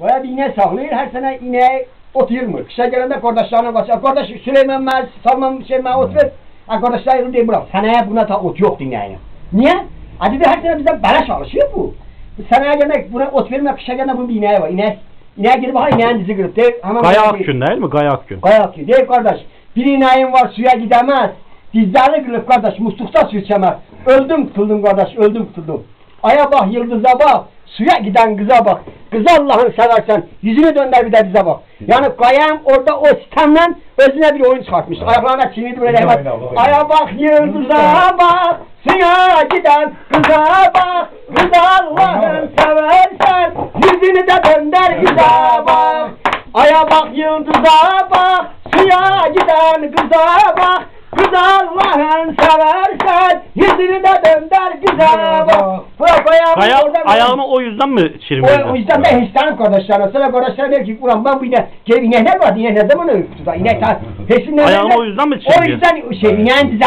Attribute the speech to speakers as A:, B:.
A: Baya bir ineği sağlıyor. Her sene ineği ot yırmır. Kışa gelende kardeşlerine basıyor. Kardeş Süleyman Mez, Salman Süleyman ot ver. Ha kardeşler yırmır diye bırak. Seneye buna ta ot yok ineğine. Niye? Acaba her sene bizden beleş alışıyor bu. Seneye gelmek buna ot vermek kışa gelende bunun bir ineği var. İnek, ineğe girip ha ineğin dizi kırıp. De, hemen
B: Gaya Akgün değil mi? Gaya Akgün.
A: Kayak diyor. Değil kardeş. Bir ineğin var suya gidemez. Dizlerini kırıp kardeş muslukta su içemez. Öldüm tutuldum kardeş öldüm tutuldum. Aya bak yıldıza bak. Suya giden kıza bak. Kız Allah'ını seversen yüzünü dönder bir de bize bak. Yani Kayam orada o sistemden özüne bir oyun çıkartmış. Ayaklarına çiğnedi böyle hemen. Aya bak yıldıza bak. Suya giden kıza bak. Kız Allah'ını seversen yüzünü de dönder bize bak. Aya bak yıldıza bak, suya giden kıza bak. Kız Allah'ın seversen, yüzünü de dönder bize bak. Ayağımı oradan-
B: ayağını o yüzden mi
A: o, o
B: çirmedi?
A: yüzden ben isterim kardeşlerine. Sonra kardeşler der ki, ulan ben bu inek, şey, inekler vardı, inek ne zaman da, inek ta, peşinden...
B: Ayağını o yüzden mi
A: O
B: çirmedi?
A: yüzden şey, ineğin